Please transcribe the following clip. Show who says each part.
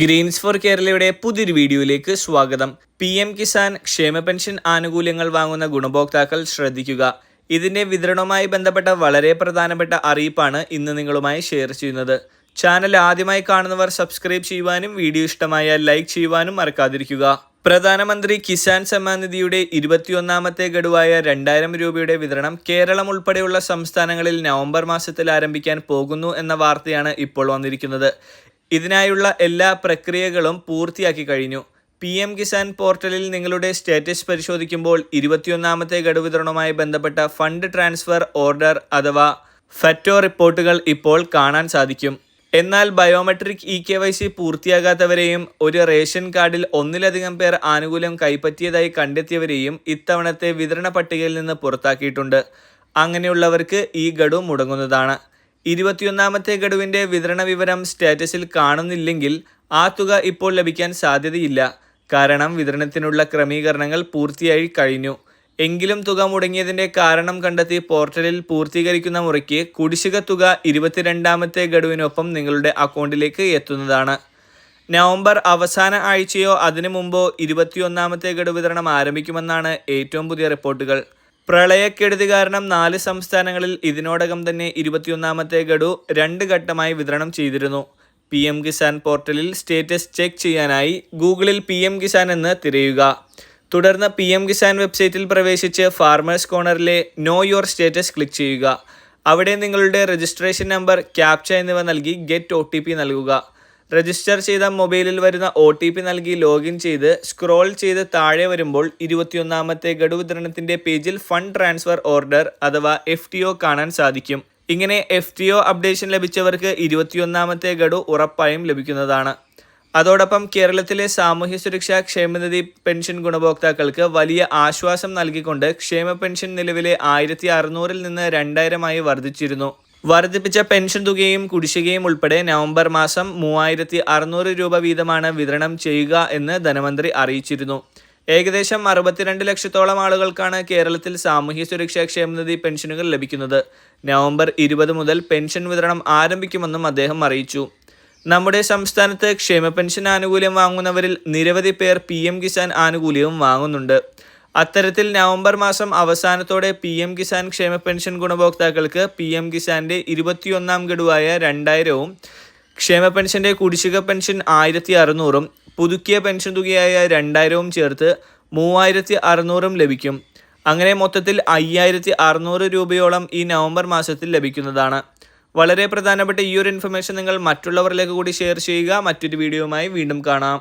Speaker 1: Green's four കേരളയുടെ പുതിയൊരു വീഡിയോയിലേക്ക് സ്വാഗതം. പി എം കിസാൻ ക്ഷേമ പെൻഷൻ ആനുകൂല്യങ്ങൾ വാങ്ങുന്ന ഗുണഭോക്താക്കൾ ശ്രദ്ധിക്കുക. ഇതിന്റെ വിതരണവുമായി ബന്ധപ്പെട്ട വളരെ പ്രധാനപ്പെട്ട അറിയിപ്പാണ് ഇന്ന് നിങ്ങളുമായി ഷെയർ ചെയ്യുന്നത്. ചാനൽ ആദ്യമായി കാണുന്നവർ സബ്സ്ക്രൈബ് ചെയ്യുവാനും വീഡിയോ ഇഷ്ടമായാൽ ലൈക്ക് ചെയ്യുവാനും മറക്കാതിരിക്കുക. പ്രധാനമന്ത്രി കിസാൻ സമ്മാൻ നിധിയുടെ ഇരുപത്തിയൊന്നാമത്തെ ഗഡുവായ രണ്ടായിരം രൂപയുടെ വിതരണം കേരളം ഉൾപ്പെടെയുള്ള സംസ്ഥാനങ്ങളിൽ നവംബർ മാസത്തിൽ ആരംഭിക്കാൻ പോകുന്നു എന്ന വാർത്തയാണ് ഇപ്പോൾ വന്നിരിക്കുന്നത്. ഇതിനായുള്ള എല്ലാ പ്രക്രിയകളും പൂർത്തിയാക്കി കഴിഞ്ഞു. പി എം കിസാൻ പോർട്ടലിൽ നിങ്ങളുടെ സ്റ്റാറ്റസ് പരിശോധിക്കുമ്പോൾ ഇരുപത്തിയൊന്നാമത്തെ ഗഡു വിതരണവുമായി ബന്ധപ്പെട്ട ഫണ്ട് ട്രാൻസ്ഫർ ഓർഡർ അഥവാ ഫറ്റോ റിപ്പോർട്ടുകൾ ഇപ്പോൾ കാണാൻ സാധിക്കും. എന്നാൽ biometric E K Y C പൂർത്തിയാകാത്തവരെയും ഒരു റേഷൻ കാർഡിൽ ഒന്നിലധികം പേർ ആനുകൂല്യം കൈപ്പറ്റിയതായി കണ്ടെത്തിയവരെയും ഇത്തവണത്തെ വിതരണ പട്ടികയിൽ നിന്ന് പുറത്താക്കിയിട്ടുണ്ട്. അങ്ങനെയുള്ളവർക്ക് ഈ ഗഡു മുടങ്ങുന്നതാണ്. ഇരുപത്തിയൊന്നാമത്തെ ഗഡുവിന്റെ വിതരണ വിവരം സ്റ്റാറ്റസിൽ കാണുന്നില്ലെങ്കിൽ ആ തുക ഇപ്പോൾ ലഭിക്കാൻ സാധ്യതയില്ല. കാരണം വിതരണത്തിനുള്ള ക്രമീകരണങ്ങൾ പൂർത്തിയായി കഴിഞ്ഞു. എങ്കിലും തുക മുടങ്ങിയതിന്റെ കാരണം കണ്ടെത്തി പോർട്ടലിൽ പൂർത്തീകരിക്കുന്ന മുറയ്ക്ക് കുടിശ്ശിക തുക ഇരുപത്തിരണ്ടാമത്തെ ഗഡുവിനൊപ്പം നിങ്ങളുടെ അക്കൗണ്ടിലേക്ക് എത്തുന്നതാണ്. നവംബർ അവസാന ആഴ്ചയോ അതിനു മുമ്പോ ഇരുപത്തിയൊന്നാമത്തെ ഗഡു വിതരണം ആരംഭിക്കുമെന്നാണ് ഏറ്റവും പുതിയ റിപ്പോർട്ടുകൾ. പ്രളയക്കെടുതി കാരണം നാല് സംസ്ഥാനങ്ങളിൽ ഇതിനോടകം തന്നെ ഇരുപത്തിയൊന്നാമത്തെ ഗഡു രണ്ട് ഘട്ടമായി വിതരണം ചെയ്തിരുന്നു. പി എം കിസാൻ പോർട്ടലിൽ സ്റ്റേറ്റസ് ചെക്ക് ചെയ്യാനായി ഗൂഗിളിൽ പി എം കിസാൻ എന്ന് തിരയുക. തുടർന്ന് പി എം കിസാൻ വെബ്സൈറ്റിൽ പ്രവേശിച്ച് ഫാർമേഴ്സ് കോർണറിലെ നോ യുവർ സ്റ്റേറ്റസ് ക്ലിക്ക് ചെയ്യുക. അവിടെ നിങ്ങളുടെ രജിസ്ട്രേഷൻ നമ്പർ ക്യാപ്ച എന്നിവ നൽകി ഗെറ്റ് ഒ നൽകുക. രജിസ്റ്റർ ചെയ്ത മൊബൈലിൽ വരുന്ന ഒ ടി പി നൽകി ലോഗിൻ ചെയ്ത് സ്ക്രോൾ ചെയ്ത് താഴെ വരുമ്പോൾ ഇരുപത്തിയൊന്നാമത്തെ ഗഡു വിതരണത്തിന്റെ പേജിൽ ഫണ്ട് ട്രാൻസ്ഫർ ഓർഡർ അഥവാ എഫ് ടി ഒ കാണാൻ സാധിക്കും. ഇങ്ങനെ എഫ് ടി ഒ അപ്ഡേഷൻ ലഭിച്ചവർക്ക് ഇരുപത്തിയൊന്നാമത്തെ ഗഡു ഉറപ്പായും ലഭിക്കുന്നതാണ്. അതോടൊപ്പം കേരളത്തിലെ സാമൂഹ്യ സുരക്ഷാ ക്ഷേമനിധി പെൻഷൻ ഗുണഭോക്താക്കൾക്ക് വലിയ ആശ്വാസം നൽകിക്കൊണ്ട് ക്ഷേമ പെൻഷൻ നിലവിലെ ആയിരത്തി അറുന്നൂറിൽ നിന്ന് രണ്ടായിരമായി വർദ്ധിച്ചിരുന്നു. വർദ്ധിപ്പിച്ച പെൻഷൻ തുകയും കുടിശ്ശികയും ഉൾപ്പെടെ നവംബർ മാസം മൂവായിരത്തി അറുന്നൂറ് രൂപ വീതമാണ് വിതരണം ചെയ്യുക എന്ന് ധനമന്ത്രി അറിയിച്ചിരുന്നു. ഏകദേശം അറുപത്തിരണ്ട് ലക്ഷത്തോളം ആളുകൾക്കാണ് കേരളത്തിൽ സാമൂഹ്യ സുരക്ഷാ ക്ഷേമനിധി പെൻഷനുകൾ ലഭിക്കുന്നത്. നവംബർ ഇരുപത് മുതൽ പെൻഷൻ വിതരണം ആരംഭിക്കുമെന്നും അദ്ദേഹം അറിയിച്ചു. നമ്മുടെ സംസ്ഥാനത്ത് ക്ഷേമ പെൻഷൻ ആനുകൂല്യം വാങ്ങുന്നവരിൽ നിരവധി പേർ പി എം കിസാൻ ആനുകൂല്യവും വാങ്ങുന്നുണ്ട്. അത്തരത്തിൽ നവംബർ മാസം അവസാനത്തോടെ പി എം കിസാൻ ക്ഷേമ പെൻഷൻ ഗുണഭോക്താക്കൾക്ക് പി എം കിസാന്റെ ഇരുപത്തിയൊന്നാം ഗഡുവായ രണ്ടായിരവും ക്ഷേമ പെൻഷന്റെ കുടിശ്ശിക പെൻഷൻ ആയിരത്തി അറുന്നൂറും പുതുക്കിയ പെൻഷൻ തുകയായ രണ്ടായിരവും ചേർത്ത് മൂവായിരത്തി അറുന്നൂറും ലഭിക്കും. അങ്ങനെ മൊത്തത്തിൽ അയ്യായിരത്തി അറുന്നൂറ് രൂപയോളം ഈ നവംബർ മാസത്തിൽ ലഭിക്കുന്നതാണ്. വളരെ പ്രധാനപ്പെട്ട ഈ ഒരു ഇൻഫർമേഷൻ നിങ്ങൾ മറ്റുള്ളവരിലേക്ക് കൂടി ഷെയർ ചെയ്യുക. മറ്റൊരു വീഡിയോയുമായി വീണ്ടും കാണാം.